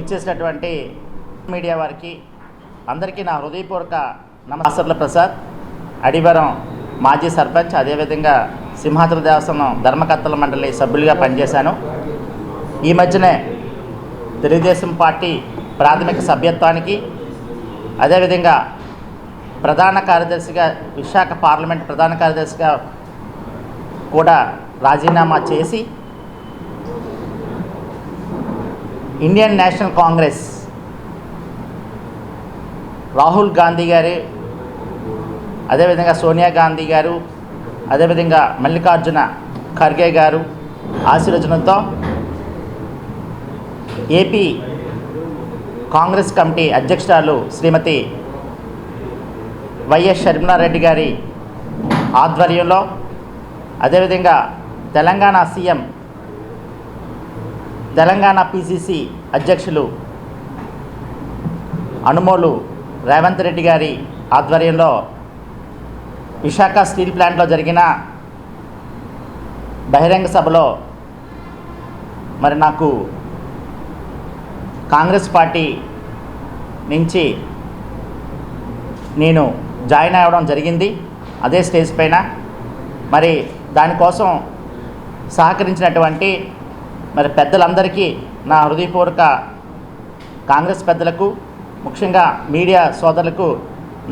విచ్చేసినటువంటి మీడియా వారికి అందరికీ నా హృదయపూర్వక నమస్కారాలు ప్రసాద్. అడివరం మాజీ సర్పంచ్ అదేవిధంగా సింహాచల దేవస్థానం ధర్మకర్తల మండలి సభ్యులుగా పనిచేశాను. ఈ మధ్యనే తెలుగుదేశం పార్టీ ప్రాథమిక సభ్యత్వానికి అదేవిధంగా ప్రధాన కార్యదర్శిగా విశాఖ పార్లమెంట్ ప్రధాన కార్యదర్శిగా కూడా రాజీనామా చేసి Indian National Congress Rahul Gandhi గారి అదేవిధంగా సోనియా గాంధీ గారు అదేవిధంగా మల్లికార్జున ఖర్గే గారు ఆశీర్వచనంతో ఏపీ కాంగ్రెస్ కమిటీ అధ్యక్షురాలు శ్రీమతి వైఎస్ షర్మిలారెడ్డి గారి ఆధ్వర్యంలో అదేవిధంగా తెలంగాణ సీఎం తెలంగాణ పిసిసి అధ్యక్షులు అనుమోలు రేవంత్ రెడ్డి గారి ఆధ్వర్యంలో విశాఖ స్టీల్ ప్లాంట్లో జరిగిన బహిరంగ సభలో మరి నాకు కాంగ్రెస్ పార్టీ నుంచి నేను జాయిన్ అవ్వడం జరిగింది. అదే స్టేజ్ పైన. మరి దానికోసం సహకరించినటువంటి మరి పెద్దలందరికీ నా హృదయపూర్వక కాంగ్రెస్ పెద్దలకు ముఖ్యంగా మీడియా సోదరులకు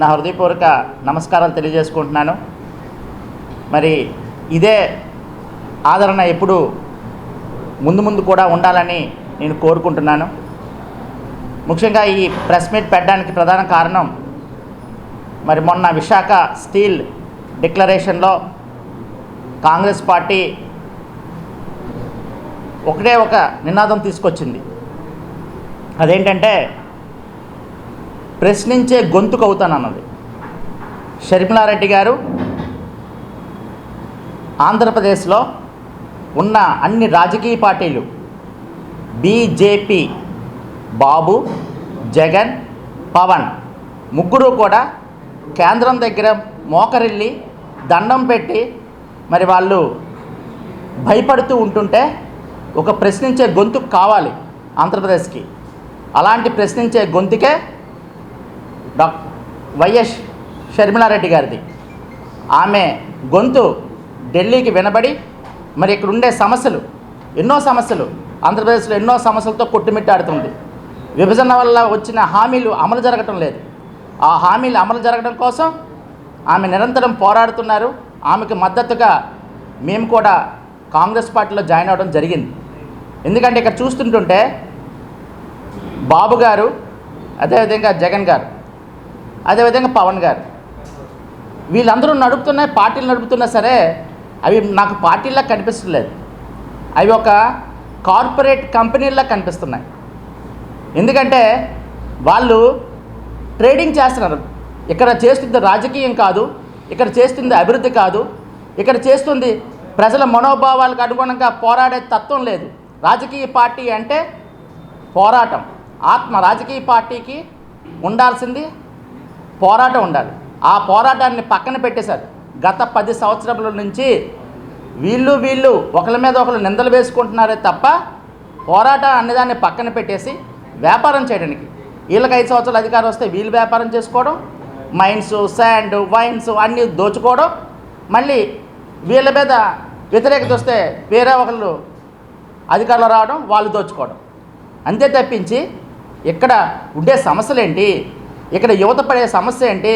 నా హృదయపూర్వక నమస్కారాలు తెలియజేసుకుంటున్నాను. మరి ఇదే ఆదరణ ఎప్పుడు ముందు ముందు కూడా ఉండాలని నేను కోరుకుంటున్నాను. ముఖ్యంగా ఈ ప్రెస్ మీట్ పెట్టడానికి ప్రధాన కారణం మరి మొన్న విశాఖ స్టీల్ డిక్లరేషన్లో కాంగ్రెస్ పార్టీ ఒకటే ఒక నినాదం తీసుకొచ్చింది. అదేంటంటే ప్రశ్నించే గొంతుకు అవుతానన్నది షర్మిలారెడ్డి గారు ఆంధ్రప్రదేశ్లో ఉన్న అన్ని రాజకీయ పార్టీలు బీజేపీ బాబు జగన్ పవన్ ముగ్గురు కూడా కేంద్రం దగ్గర మోకరిల్లి దండం పెట్టి మరి వాళ్ళు భయపడుతూ ఉంటుంటే ఒక ప్రశ్నించే గొంతు కావాలి ఆంధ్రప్రదేశ్కి. అలాంటి ప్రశ్నించే గొంతుకే డాక్ వైఎస్ షర్మిలారెడ్డి గారిది. ఆమె గొంతు ఢిల్లీకి వినబడి మరి ఇక్కడ ఉండే సమస్యలు ఎన్నో సమస్యలు ఆంధ్రప్రదేశ్లో ఎన్నో సమస్యలతో కొట్టుమిట్టాడుతుంది. విభజన వల్ల వచ్చిన హామీలు అమలు జరగటం లేదు. ఆ హామీలు అమలు జరగడం కోసం ఆమె నిరంతరం పోరాడుతున్నారు. ఆమెకు మద్దతుగా మేము కూడా కాంగ్రెస్ పార్టీలో జాయిన్ అవ్వడం జరిగింది. ఎందుకంటే ఇక్కడ చూస్తుంటుంటే బాబు గారు అదేవిధంగా జగన్ గారు అదేవిధంగా పవన్ గారు. వీళ్ళందరూ నడుపుతున్న పార్టీలు నడుపుతున్నా సరే అవి నాకు పార్టీలా కనిపిస్తలేదు. అవి ఒక కార్పొరేట్ కంపెనీలా కనిపిస్తున్నాయి. ఎందుకంటే వాళ్ళు ట్రేడింగ్ చేస్తున్నారు. ఇక్కడ చేస్తుంది రాజకీయం కాదు ఇక్కడ చేస్తుంది అభివృద్ధి కాదు ఇక్కడ చేస్తుంది ప్రజల మనోభావాలకు అనుగుణంగా పోరాడే తత్వం లేదు. రాజకీయ పార్టీ అంటే పోరాటం. ఆత్మ రాజకీయ పార్టీకి ఉండాల్సింది పోరాటం ఉండాలి. ఆ పోరాటాన్ని పక్కన పెట్టేశారు. గత పది సంవత్సరాల నుంచి వీళ్ళు వీళ్ళు ఒకరి మీద ఒకరు నిందలు వేసుకుంటున్నారే తప్ప పోరాటం అనేదాన్ని పక్కన పెట్టేసి వ్యాపారం చేయడానికి. వీళ్ళకి ఐదు సంవత్సరాలు అధికారం వస్తే వీళ్ళు వ్యాపారం చేసుకోవడం మైన్స్ శాండ్ వైన్స్ అన్నీ దోచుకోవడం మళ్ళీ వీళ్ళ మీద వ్యతిరేకత వస్తే వేరే ఒకళ్ళు అధికారులు రావడం వాళ్ళు దోచుకోవడం. అంతే తప్పించి ఇక్కడ ఉండే సమస్యలు ఏంటి ఇక్కడ యువత పడే సమస్య ఏంటి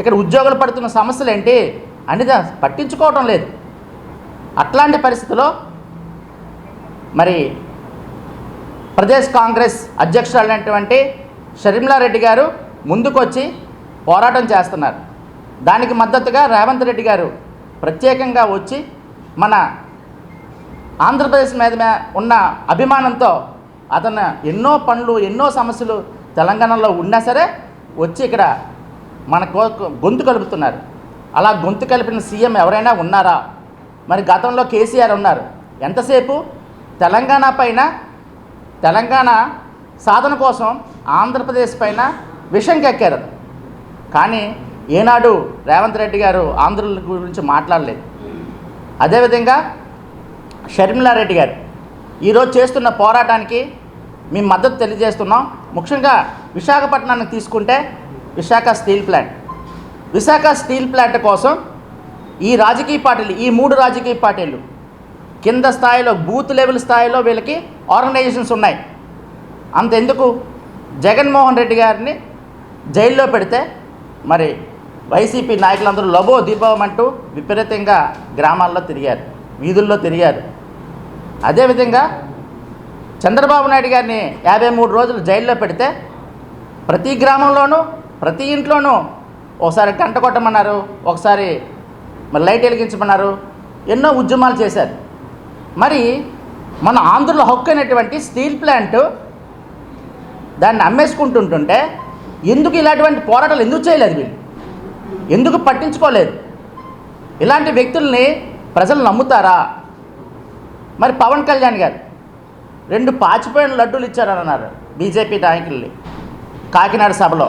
ఇక్కడ ఉద్యోగులు పడుతున్న సమస్యలు ఏంటి అనేది పట్టించుకోవడం లేదు. అట్లాంటి పరిస్థితిలో మరి ప్రదేశ్ కాంగ్రెస్ అధ్యక్షురాలైనటువంటి షర్మిలారెడ్డి గారు ముందుకొచ్చి పోరాటం చేస్తున్నారు. దానికి మద్దతుగా రేవంత్ రెడ్డి గారు ప్రత్యేకంగా వచ్చి మన ఆంధ్రప్రదేశ్ మీద మే- ఉన్న అభిమానంతో అతను ఎన్నో పనులు ఎన్నో సమస్యలు తెలంగాణలో ఉన్నా సరే వచ్చి ఇక్కడ మన గొంతు కలుపుతున్నారు. అలా గొంతు కలిపిన సీఎం ఎవరైనా ఉన్నారా? మరి గతంలో కేసీఆర్ ఉన్నారు. ఎంతసేపు? తెలంగాణ పైన తెలంగాణ సాధన కోసం ఆంధ్రప్రదేశ్ పైన విషం కక్కారు. కానీ ఏనాడు రేవంత్ రెడ్డి గారు ఆంధ్రుల గురించి మాట్లాడలేదు. అదేవిధంగా షర్మిలారెడ్డి గారు ఈరోజు చేస్తున్న పోరాటానికి మీ మద్దతు తెలియజేస్తున్నాం. ముఖ్యంగా విశాఖపట్నాన్ని తీసుకుంటే Visakha steel plant. Visakha steel plant కోసం ఈ రాజకీయ పార్టీలు ఈ మూడు రాజకీయ పార్టీలు కింద స్థాయిలో బూత్ లెవెల్ స్థాయిలో వీళ్ళకి ఆర్గనైజేషన్స్ ఉన్నాయి. అంతెందుకు? జగన్మోహన్ రెడ్డి గారిని జైల్లో పెడితే మరి వైసీపీ నాయకులందరూ లబో దీపం అంటూ విపరీతంగా గ్రామాల్లో తిరిగారు. వీధుల్లో తిరిగారు. అదేవిధంగా చంద్రబాబు నాయుడు గారిని యాభై మూడు రోజులు జైల్లో పెడితే ప్రతి గ్రామంలోనూ ప్రతి ఇంట్లోనూ ఒకసారి గంట కొట్టమన్నారు ఒకసారి మరి లైట్ వెలిగించమన్నారు ఎన్నో ఉద్యమాలు చేశారు. మరి మన ఆంధ్రలో హక్కు అయినటువంటి స్టీల్ ప్లాంట్ దాన్ని అమ్మేసుకుంటుంటుంటే ఎందుకు ఇలాంటివంటి పోరాటాలు ఎందుకు చేయలేదు వీళ్ళు? ఎందుకు పట్టించుకోలేదు? ఇలాంటి వ్యక్తుల్ని ప్రజలు నమ్ముతారా? మరి పవన్ కళ్యాణ్ గారు రెండు పాచిపోయిన లడ్డూలు ఇచ్చారని అన్నారు బీజేపీ నాయకుల్ని కాకినాడ సభలో.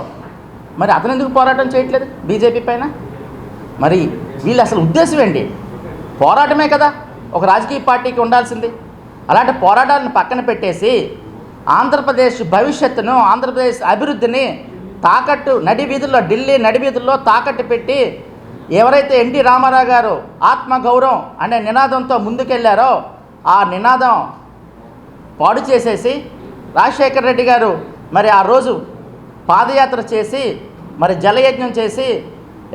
మరి అతను ఎందుకు పోరాటం చేయట్లేదు బీజేపీ పైన? మరి వీళ్ళు అసలు ఉద్దేశం ఏంటి? పోరాటమే కదా ఒక రాజకీయ పార్టీకి ఉండాల్సింది. అలాంటి పోరాటాలను పక్కన పెట్టేసి ఆంధ్రప్రదేశ్ భవిష్యత్తును ఆంధ్రప్రదేశ్ అభివృద్ధిని తాకట్టు నడి వీధుల్లో ఢిల్లీ నడి వీధుల్లో తాకట్టు పెట్టి ఎవరైతే ఎన్టీ రామారావు గారు ఆత్మగౌరవం అనే నినాదంతో ముందుకెళ్ళారో ఆ నినాదం పాడు చేసేసి రాజశేఖర రెడ్డి గారు మరి ఆ రోజు పాదయాత్ర చేసి మరి జలయజ్ఞం చేసి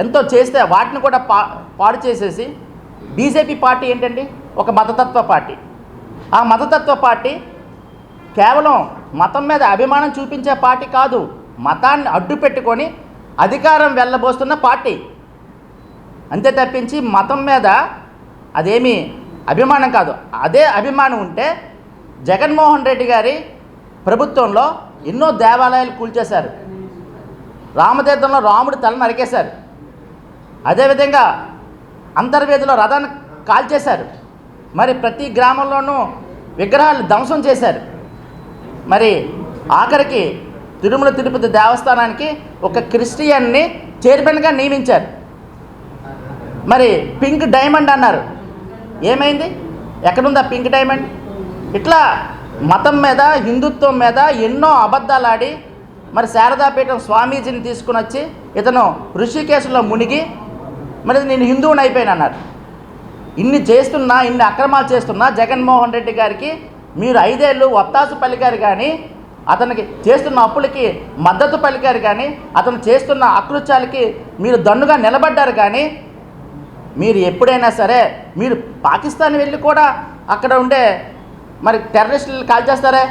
ఎంతో చేస్తే వాటిని కూడా పా పాడు చేసేసి బీజేపీ పార్టీ ఏంటండి? ఒక మతతత్వ పార్టీ. ఆ మతతత్వ పార్టీ కేవలం మతం మీద అభిమానం చూపించే పార్టీ కాదు మతాన్ని అడ్డు పెట్టుకొని అధికారం వెళ్ళబోస్తున్న పార్టీ. అంతే తప్పించి మతం మీద అదేమి అభిమానం కాదు. అదే అభిమానం ఉంటే జగన్మోహన్ రెడ్డి గారి ప్రభుత్వంలో ఎన్నో దేవాలయాలు కూల్చేశారు. రామతీర్థంలో రాముడు తల నరికేశారు. అదేవిధంగా అంతర్వేదిలో రథాన్ని కాల్చేశారు. మరి ప్రతి గ్రామంలోనూ విగ్రహాలు ధ్వంసం చేశారు. మరి ఆఖరికి తిరుమల తిరుపతి దేవస్థానానికి ఒక క్రిస్టియన్ని చైర్మన్గా నియమించారు. మరి పింక్ డైమండ్ అన్నారు. ఏమైంది? ఎక్కడుందా పింక్ డైమండ్? ఇట్లా మతం మీద హిందుత్వం మీద ఎన్నో అబద్ధాలు ఆడి మరి శారదాపీఠం స్వామీజీని తీసుకుని వచ్చి ఇతను ఋషికేశ్లో మునిగి మరి నేను హిందువుని అయిపోయాను అన్నారు. ఇన్ని చేస్తున్నా ఇన్ని అక్రమాలు చేస్తున్నా జగన్మోహన్ రెడ్డి గారికి మీరు ఐదేళ్ళు వత్తాసు పలికారు కానీ అతనికి చేస్తున్న అప్పులకి మద్దతు పలికారు కానీ అతను చేస్తున్న అకృత్యాలకి మీరు దన్నుగా నిలబడ్డారు కానీ మీరు ఎప్పుడైనా సరే మీరు పాకిస్తాన్ వెళ్ళి కూడా అక్కడ ఉండే మరి టెర్రరిస్టులు కాల్ చేస్తారే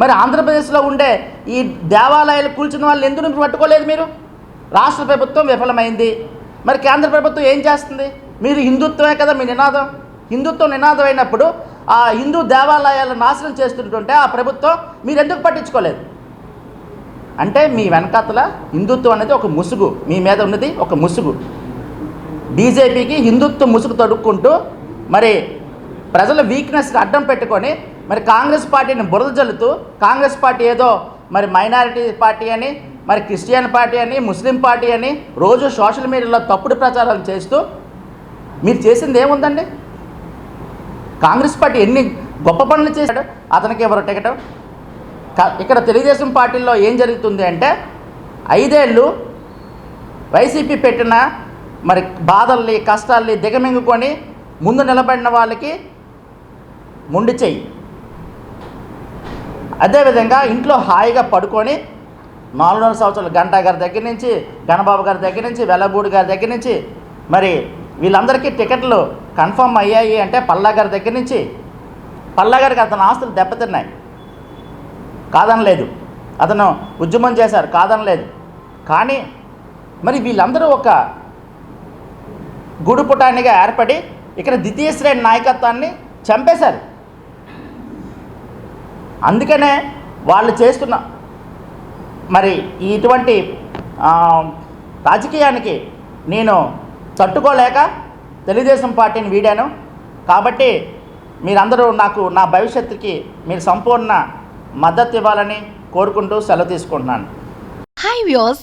మరి ఆంధ్రప్రదేశ్లో ఉండే ఈ దేవాలయాలు కూల్చిన వాళ్ళు ఎందుకు పట్టుకోలేదు మీరు? రాష్ట్ర ప్రభుత్వం విఫలమైంది. మరి కేంద్ర ప్రభుత్వం ఏం చేస్తుంది? మీరు హిందుత్వమే కదా మీ నినాదం. హిందుత్వం నినాదం అయినప్పుడు ఆ హిందూ దేవాలయాలను నాశనం చేస్తుంటుంటే ఆ ప్రభుత్వం మీరు ఎందుకు పట్టించుకోలేదు? అంటే మీ వెనకాతల హిందుత్వం అనేది ఒక ముసుగు. మీ మీద ఉన్నది ఒక ముసుగు. బీజేపీకి హిందుత్వ ముసుగు తడుక్కుంటూ మరి ప్రజల వీక్నెస్కి అడ్డం పెట్టుకొని మరి కాంగ్రెస్ పార్టీని బురద జల్లుతూ కాంగ్రెస్ పార్టీ ఏదో మరి మైనారిటీ పార్టీ అని మరి క్రిస్టియన్ పార్టీ అని ముస్లిం పార్టీ అని రోజు సోషల్ మీడియాలో తప్పుడు ప్రచారాలు చేస్తూ మీరు చేసింది ఏముందండి? కాంగ్రెస్ పార్టీ ఎన్ని గొప్ప పనులు చేశాడు? అతనికి ఎవరు టికెట్ ఇక్కడ తెలుగుదేశం పార్టీలో ఏం జరుగుతుంది అంటే ఐదేళ్ళు వైసీపీ పెట్టిన మరి బాధల్ని కష్టాల్ని దిగమింగుకొని ముందు నిలబడిన వాళ్ళకి ముండి చెయ్యి. అదేవిధంగా ఇంట్లో హాయిగా పడుకొని నాలుగున్నర సంవత్సరాలు గంటా గారి దగ్గర నుంచి గణబాబు గారి దగ్గర నుంచి వెల్లబూడి గారి దగ్గర నుంచి మరి వీళ్ళందరికీ టికెట్లు కన్ఫర్మ్ అయ్యాయి అంటే పల్లా గారి దగ్గర నుంచి పల్లా గారికి అతని ఆస్తులు దెబ్బతిన్నాయి. కాదనలేదు. అతను ఉద్యమం చేశారు కాదనలేదు. కానీ మరి వీళ్ళందరూ ఒక గూడుపుటానిగా ఏర్పడి ఇక్కడ ద్వితీయ శ్రేణి నాయకత్వాన్ని చంపేశారు. అందుకనే వాళ్ళు చేస్తున్న మరి ఇటువంటి రాజకీయానికి నేను తట్టుకోలేక తెలుగుదేశం పార్టీని వీడాను. కాబట్టి మీరందరూ నాకు నా భవిష్యత్తుకి మీరు సంపూర్ణ మద్దతు ఇవ్వాలని కోరుకుంటూ సెలవు తీసుకుంటున్నాను. Hi views